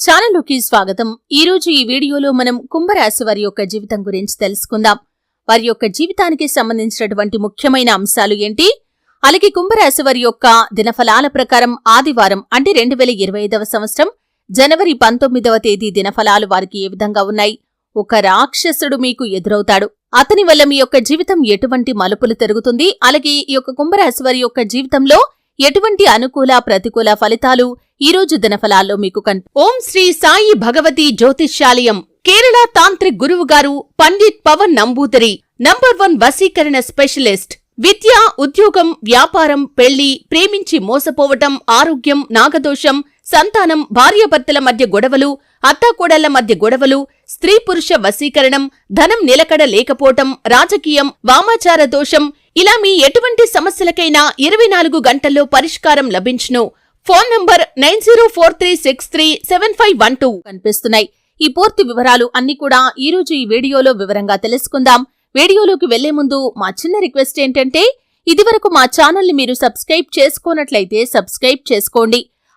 ఛానల్లోకి స్వాగతం. ఈ రోజు ఈ వీడియోలో మనం కుంభరాశి వారి యొక్క జీవితం గురించి తెలుసుకుందాం. వారి యొక్క జీవితానికి సంబంధించినటువంటి ముఖ్యమైన అంశాలు ఏంటి? అలాగే కుంభరాశి వారి యొక్క దినఫలాల ప్రకారం ఆదివారం అంటే రెండు వేల ఇరవై ఐదవ సంవత్సరం జనవరి పంతొమ్మిదవ తేదీ దినఫలాలు వారికి ఏ విధంగా ఉన్నాయి? ఒక రాక్షసుడు మీకు ఎదురవుతాడు. అతని వల్ల మీ యొక్క జీవితం ఎటువంటి మలుపులు తిరుగుతుంది? అలాగే ఈ యొక్క కుంభరాశి వారి యొక్క జీవితంలో ఎటువంటి అనుకూల ప్రతికూల ఫలితాలు ఈ రోజు దినఫలాల్లో మీకు కన్ ఓం శ్రీ సాయి భగవతి జ్యోతిష్యాలయం కేరళ తాంత్రిక్ గురువు గారు పండిత్ పవన్ నంబూదరి నంబర్ వన్ వశీకరణ స్పెషలిస్ట్ విద్య ఉద్యోగం వ్యాపారం పెళ్ళి ప్రేమించి మోసపోవటం ఆరోగ్యం నాగదోషం సంతానం భార్యాభర్తల మధ్య గొడవలు అత్తాకోడళ్ళ మధ్య గొడవలు స్త్రీ పురుష వశీకరణం ధనం నిలకడ లేకపోవటం రాజకీయం వామాచార దోషం ఇలా మీ ఎటువంటి సమస్యలకైనా ఇరవై నాలుగు గంటల్లో పరిష్కారం లభించును. Phone number nine zero four three six three seven five one two కనిపిస్తున్నాయి. ఈ పూర్తి వివరాలు అన్ని కూడా ఈ రోజు ఈ వీడియోలో వివరంగా తెలుసుకుందాం. వీడియోలోకి వెళ్ళే ముందు మా చిన్న రిక్వెస్ట్ ఏంటంటే ఇదివరకు మా ఛానల్ని మీరు సబ్స్క్రైబ్ చేసుకోనట్లయితే సబ్స్క్రైబ్ చేసుకోండి.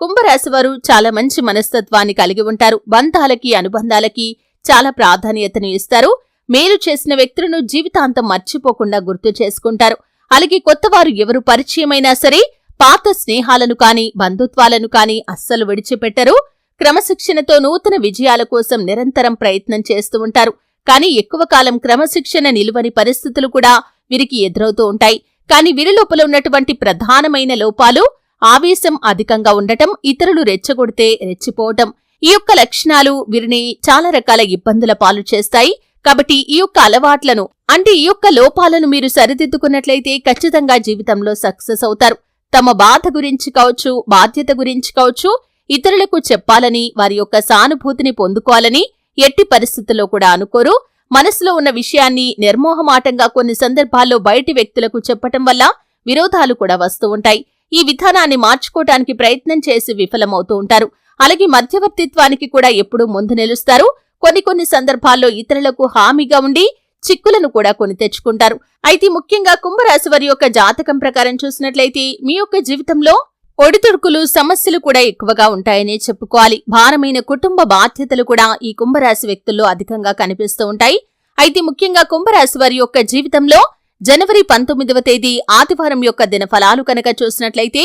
కుంభరాశి వారు చాలా మంచి మనస్తత్వాన్ని కలిగి ఉంటారు. బంధాలకి అనుబంధాలకి చాలా ప్రాధాన్యతను ఇస్తారు. మేలు చేసిన వ్యక్తులను జీవితాంతం మర్చిపోకుండా గుర్తు చేసుకుంటారు. అలాగే కొత్తవారు ఎవరు పరిచయమైనా సరే పాత స్నేహాలను కాని బంధుత్వాలను కాని అస్సలు విడిచిపెట్టరు. క్రమశిక్షణతో నూతన విజయాల కోసం నిరంతరం ప్రయత్నం చేస్తూ ఉంటారు. కానీ ఎక్కువ కాలం క్రమశిక్షణ నిలువని పరిస్థితులు కూడా వీరికి ఎదురవుతూ ఉంటాయి. కానీ వీరి లోపల ఉన్నటువంటి ప్రధానమైన లోపాలు ఆవేశం అధికంగా ఉండటం ఇతరులు రెచ్చగొడితే రెచ్చిపోవటం. ఈ యొక్క లక్షణాలు వీరిని చాలా రకాల ఇబ్బందుల పాలు చేస్తాయి. కాబట్టి ఈ యొక్క అలవాట్లను అంటే ఈ యొక్క లోపాలను మీరు సరిదిద్దుకున్నట్లయితే ఖచ్చితంగా జీవితంలో సక్సెస్ అవుతారు. తమ బాధ గురించి కావచ్చు బాధ్యత గురించి కావచ్చు ఇతరులకు చెప్పాలని వారి యొక్క సానుభూతిని పొందుకోవాలని ఎట్టి పరిస్థితుల్లో కూడా అనుకోరు. మనసులో ఉన్న విషయాన్ని నిర్మోహమాటంగా కొన్ని సందర్భాల్లో బయటి వ్యక్తులకు చెప్పటం వల్ల విరోధాలు కూడా వస్తూ ఉంటాయి. ఈ విధానాన్ని మార్చుకోవటానికి ప్రయత్నం చేసి విఫలమవుతూ ఉంటారు. అలాగే మధ్యవర్తిత్వానికి కూడా ఎప్పుడూ ముందు నిలుస్తారు. కొన్ని కొన్ని సందర్భాల్లో ఇతరులకు హామీగా ఉండి చిక్కులను కూడా కొని తెచ్చుకుంటారు. అయితే ముఖ్యంగా కుంభరాశి వారి యొక్క జాతకం ప్రకారం చూసినట్లయితే మీ యొక్క జీవితంలో ఒడిదుడుకులు సమస్యలు కూడా ఎక్కువగా ఉంటాయనే చెప్పుకోవాలి. భారమైన కుటుంబ బాధ్యతలు కూడా ఈ కుంభరాశి వ్యక్తుల్లో అధికంగా కనిపిస్తూ ఉంటాయి. అయితే ముఖ్యంగా కుంభరాశి వారి యొక్క జీవితంలో జనవరి పంతొమ్మిదవ తేదీ ఆదివారం యొక్క దినఫలాలు కనుక చూసినట్లయితే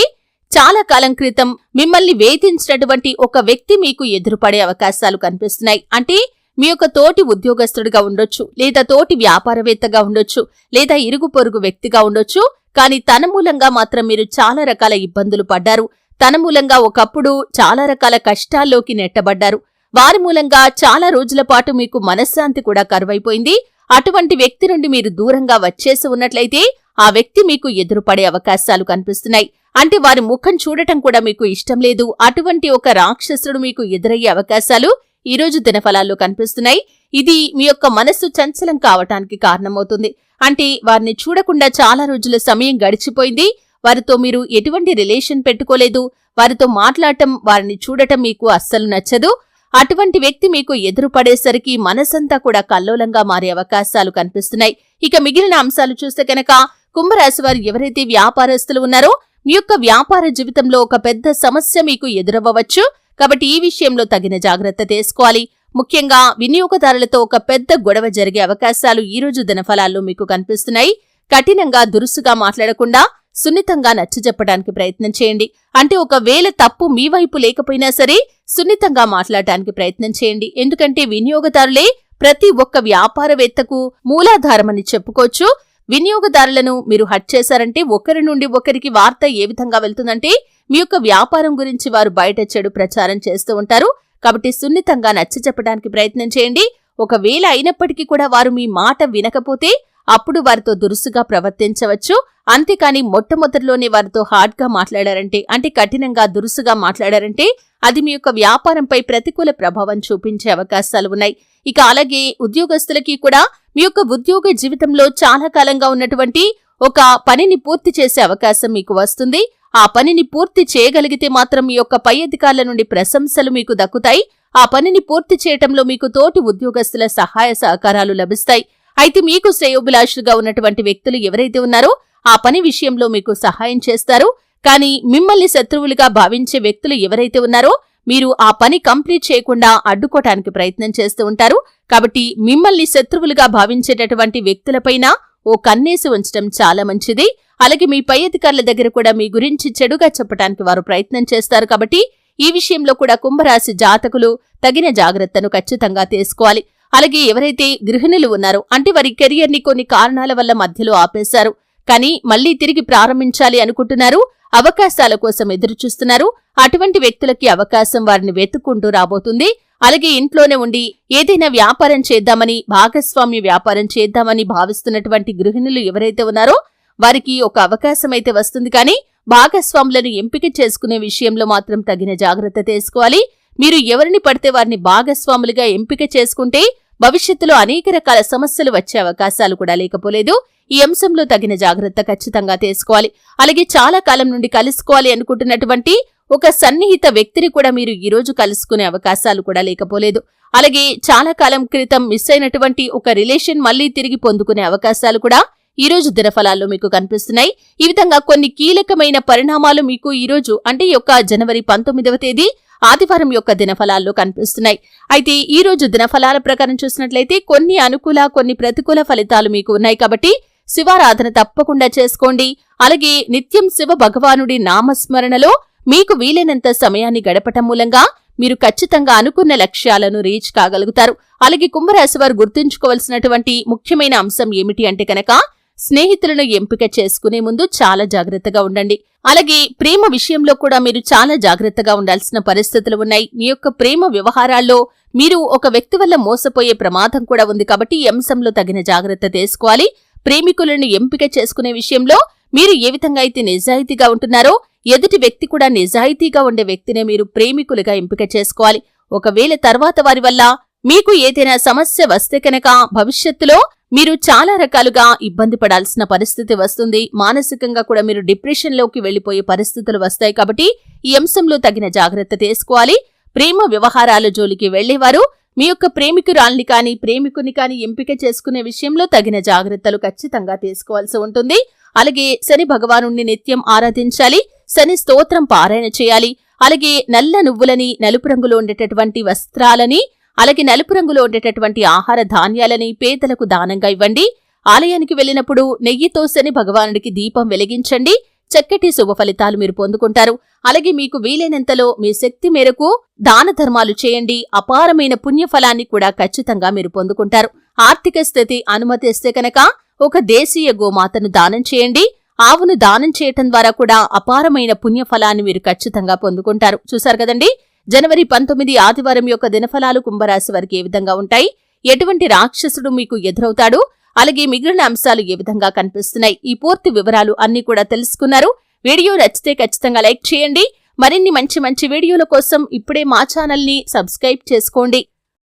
చాలా కాలం క్రితం మిమ్మల్ని వేధించినటువంటి ఒక వ్యక్తి మీకు ఎదురుపడే అవకాశాలు కనిపిస్తున్నాయి. అంటే మీ యొక్క తోటి ఉద్యోగస్తుడిగా ఉండొచ్చు లేదా తోటి వ్యాపారవేత్తగా ఉండొచ్చు లేదా ఇరుగు పొరుగు వ్యక్తిగా ఉండొచ్చు కానీ తన మూలంగా మాత్రం మీరు చాలా రకాల ఇబ్బందులు పడ్డారు. తన మూలంగా ఒకప్పుడు చాలా రకాల కష్టాల్లోకి నెట్టబడ్డారు. వారి మూలంగా చాలా రోజుల పాటు మీకు మనశ్శాంతి కూడా కరువైపోయింది. అటువంటి వ్యక్తి నుండి మీరు దూరంగా వచ్చేసి ఉన్నట్లయితే ఆ వ్యక్తి మీకు ఎదురుపడే అవకాశాలు కనిపిస్తున్నాయి. అంటే వారి ముఖం చూడటం కూడా మీకు ఇష్టం లేదు. అటువంటి ఒక రాక్షసుడు మీకు ఎదురయ్యే అవకాశాలు ఈ రోజు దినఫలాల్లో కనిపిస్తున్నాయి. ఇది మీ యొక్క మనస్సు చంచలం కావటానికి కారణమవుతుంది. అంటే వారిని చూడకుండా చాలా రోజుల సమయం గడిచిపోయింది. వారితో మీరు ఎటువంటి రిలేషన్ పెట్టుకోలేదు. వారితో మాట్లాడటం వారిని చూడటం మీకు అస్సలు నచ్చదు. అటువంటి వ్యక్తి మీకు ఎదురుపడేసరికి మనసంతా కూడా కల్లోలంగా మారే అవకాశాలు కనిపిస్తున్నాయి. ఇక మిగిలిన అంశాలు చూస్తే కనుక కుంభరాశి వారు ఎవరైతే వ్యాపారస్తులు ఉన్నారో మీ యొక్క వ్యాపార జీవితంలో ఒక పెద్ద సమస్య మీకు ఎదురవ్వవచ్చు. కాబట్టి ఈ విషయంలో తగిన జాగ్రత్త తీసుకోవాలి. ముఖ్యంగా వినియోగదారులతో ఒక పెద్ద గొడవ జరిగే అవకాశాలు ఈ రోజు దినఫలాల్లో మీకు కనిపిస్తున్నాయి. కఠినంగా దురుసుగా మాట్లాడకుండా సున్నితంగా నచ్చజెప్పడానికి ప్రయత్నం చేయండి. అంటే ఒకవేళ తప్పు మీ వైపు లేకపోయినా సరే సున్నితంగా మాట్లాడటానికి ప్రయత్నం చేయండి. ఎందుకంటే వినియోగదారులే ప్రతి ఒక్క వ్యాపారవేత్తకు మూలాధారమని చెప్పుకోవచ్చు. వినియోగదారులను మీరు హట్ చేశారంటే ఒకరి నుండి ఒకరికి వార్త ఏ విధంగా వెళ్తుందంటే మీ యొక్క వ్యాపారం గురించి వారు బయట చెడు ప్రచారం చేస్తూ ఉంటారు. కాబట్టి సున్నితంగా నచ్చ చెప్పడానికి ప్రయత్నం చేయండి. ఒకవేళ అయినప్పటికీ కూడా వారు మీ మాట వినకపోతే అప్పుడు వారితో దురుసుగా ప్రవర్తించవచ్చు. అంతేకాని మొట్టమొదటిలోనే వారితో హార్డ్గా మాట్లాడారంటే అంటే కఠినంగా దురుసుగా మాట్లాడారంటే అది మీ యొక్క వ్యాపారంపై ప్రతికూల ప్రభావం చూపించే అవకాశాలు ఉన్నాయి. ఇక అలాగే ఉద్యోగస్తులకి కూడా మీ యొక్క ఉద్యోగ జీవితంలో చాలా కాలంగా ఉన్నటువంటి ఒక పనిని పూర్తి చేసే అవకాశం మీకు వస్తుంది. ఆ పనిని పూర్తి చేయగలిగితే మాత్రం మీ యొక్క పై అధికారుల నుండి ప్రశంసలు మీకు దక్కుతాయి. ఆ పనిని పూర్తి చేయటంలో మీకు తోటి ఉద్యోగస్తుల సహాయ సహకారాలు లభిస్తాయి. అయితే మీకు శ్రేయోభిలాషులుగా ఉన్నటువంటి వ్యక్తులు ఎవరైతే ఉన్నారో ఆ పని విషయంలో మీకు సహాయం చేస్తారు. కానీ మిమ్మల్ని శత్రువులుగా భావించే వ్యక్తులు ఎవరైతే ఉన్నారో మీరు ఆ పని కంప్లీట్ చేయకుండా అడ్డుకోవటానికి ప్రయత్నం చేస్తూ ఉంటారు. కాబట్టి మిమ్మల్ని శత్రువులుగా భావించేటటువంటి వ్యక్తులపైన ఓ కన్నేసి ఉంచడం చాలా మంచిది. అలాగే మీ పై అధికారుల దగ్గర కూడా మీ గురించి చెడుగా చెప్పడానికి వారు ప్రయత్నం చేస్తారు. కాబట్టి ఈ విషయంలో కూడా కుంభరాశి జాతకులు తగిన జాగ్రత్తను ఖచ్చితంగా తీసుకోవాలి. అలాగే ఎవరైతే గృహిణులు ఉన్నారో అంటే వారి కెరియర్ని కొన్ని కారణాల వల్ల మధ్యలో ఆపేశారు. కానీ మళ్ళీ తిరిగి ప్రారంభించాలి అనుకుంటున్నారు. అవకాశాల కోసం ఎదురుచూస్తున్నారు. అటువంటి వ్యక్తులకి అవకాశం వారిని వెతుక్కుంటూ రాబోతుంది. అలాగే ఇంట్లోనే ఉండి ఏదైనా వ్యాపారం చేద్దామని భాగస్వామ్య వ్యాపారం చేద్దామని భావిస్తున్నటువంటి గృహిణులు ఎవరైతే ఉన్నారో వారికి ఒక అవకాశం అయితే వస్తుంది. కానీ భాగస్వాములను ఎంపిక చేసుకునే విషయంలో మాత్రం తగిన జాగ్రత్త తీసుకోవాలి. మీరు ఎవరిని పడితే వారిని భాగస్వాములుగా ఎంపిక చేసుకుంటే భవిష్యత్తులో అనేక రకాల సమస్యలు వచ్చే అవకాశాలు కూడా లేకపోలేదు. ఈ అంశంలో తగిన జాగ్రత్త ఖచ్చితంగా తీసుకోవాలి. అలాగే చాలా కాలం నుండి కలుసుకోవాలి అనుకుంటున్నటువంటి ఒక సన్నిహిత వ్యక్తిని కూడా మీరు ఈ రోజు కలుసుకునే అవకాశాలు కూడా లేకపోలేదు. అలాగే చాలా కాలం క్రితం మిస్ అయినటువంటి ఒక రిలేషన్ మళ్ళీ తిరిగి పొందుకునే అవకాశాలు కూడా ఈ రోజు దినఫలాల్లో మీకు కనిపిస్తున్నాయి. ఈ విధంగా కొన్ని కీలకమైన పరిణామాలు మీకు ఈ రోజు అంటే ఈ యొక్క జనవరి పంతొమ్మిదవ తేదీ ఆదివారం యొక్క దినఫలాల్లో కనిపిస్తున్నాయి. అయితే ఈ రోజు దినఫలాల ప్రకారం చూసినట్లయితే కొన్ని అనుకూల కొన్ని ప్రతికూల ఫలితాలు మీకు ఉన్నాయి కాబట్టి శివారాధన తప్పకుండా చేసుకోండి. అలాగే నిత్యం శివ భగవానుడి నామస్మరణలో మీకు వీలైనంత సమయాన్ని గడపటం మూలంగా మీరు ఖచ్చితంగా అనుకున్న లక్ష్యాలను రీచ్ కాగలుగుతారు. అలాగే కుంభరాశి వారు గుర్తుంచుకోవాల్సినటువంటి ముఖ్యమైన అంశం ఏమిటి అంటే కనుక స్నేహితులను ఎంపిక చేసుకునే ముందు చాలా జాగ్రత్తగా ఉండండి. అలాగే ప్రేమ విషయంలో కూడా మీరు చాలా జాగ్రత్తగా ఉండాల్సిన పరిస్థితులు ఉన్నాయి. మీ యొక్క ప్రేమ వ్యవహారాల్లో మీరు ఒక వ్యక్తి వల్ల మోసపోయే ప్రమాదం కూడా ఉంది కాబట్టి ఈ అంశంలో తగిన జాగ్రత్త తీసుకోవాలి. ప్రేమికులను ఎంపిక చేసుకునే విషయంలో మీరు ఏ విధంగా అయితే నిజాయితీగా ఉంటున్నారో ఎదుటి వ్యక్తి కూడా నిజాయితీగా ఉండే వ్యక్తినే మీరు ప్రేమికులుగా ఎంపిక చేసుకోవాలి. ఒకవేళ తర్వాత వారి వల్ల మీకు ఏదైనా సమస్య వస్తే కనుక భవిష్యత్తులో మీరు చాలా రకాలుగా ఇబ్బంది పడాల్సిన పరిస్థితి వస్తుంది. మానసికంగా కూడా మీరు డిప్రెషన్లోకి వెళ్ళిపోయే పరిస్థితులు వస్తాయి కాబట్టి ఈ అంశంలో తగిన జాగ్రత్త తీసుకోవాలి. ప్రేమ వ్యవహారాల జోలికి వెళ్ళేవారు మీ యొక్క ప్రేమికురాల్ని కానీ ప్రేమికుని కానీ ఎంపిక చేసుకునే విషయంలో తగిన జాగ్రత్తలు ఖచ్చితంగా తీసుకోవాల్సి ఉంటుంది. అలాగే శని భగవాను నిత్యం ఆరాధించాలి. శని స్తోత్రం పారాయణ చేయాలి. అలాగే నల్ల నువ్వులని నలుపు రంగులో ఉండేటటువంటి వస్త్రాలని అలాగే నలుపు రంగులో ఉండేటటువంటి ఆహార ధాన్యాలని పేదలకు దానంగా ఇవ్వండి. ఆలయానికి వెళ్ళినప్పుడు నెయ్యితో శని భగవానుడికి దీపం వెలిగించండి. చక్కటి శుభ ఫలితాలు మీరు పొందుకుంటారు. అలాగే మీకు వీలైనంతలో మీ శక్తి మేరకు దాన ధర్మాలు చేయండి. అపారమైన పుణ్యఫలాన్ని కూడా ఖచ్చితంగా మీరు పొందుకుంటారు. ఆర్థిక స్థితి అనుమతిస్తే కనుక ఒక దేశీయ గోమాతను దానం చేయండి. ఆవును దానం చేయటం ద్వారా కూడా అపారమైన పుణ్యఫలాన్ని మీరు ఖచ్చితంగా పొందుకుంటారు. చూశారు కదండి? జనవరి పంతొమ్మిది ఆదివారం యొక్క దినఫలాలు కుంభరాశి వారికి ఏ విధంగా ఉంటాయి? ఎటువంటి రాక్షసుడు మీకు ఎదురవుతాడు? అలాగే మిగిలిన అంశాలు ఏ విధంగా కనిపిస్తున్నాయి? ఈ పూర్తి వివరాలు అన్ని కూడా తెలుసుకున్నారు. వీడియో నచ్చితే ఖచ్చితంగా లైక్ చేయండి. మరిన్ని మంచి మంచి వీడియోల కోసం ఇప్పుడే మా ఛానల్ని సబ్స్క్రైబ్ చేసుకోండి.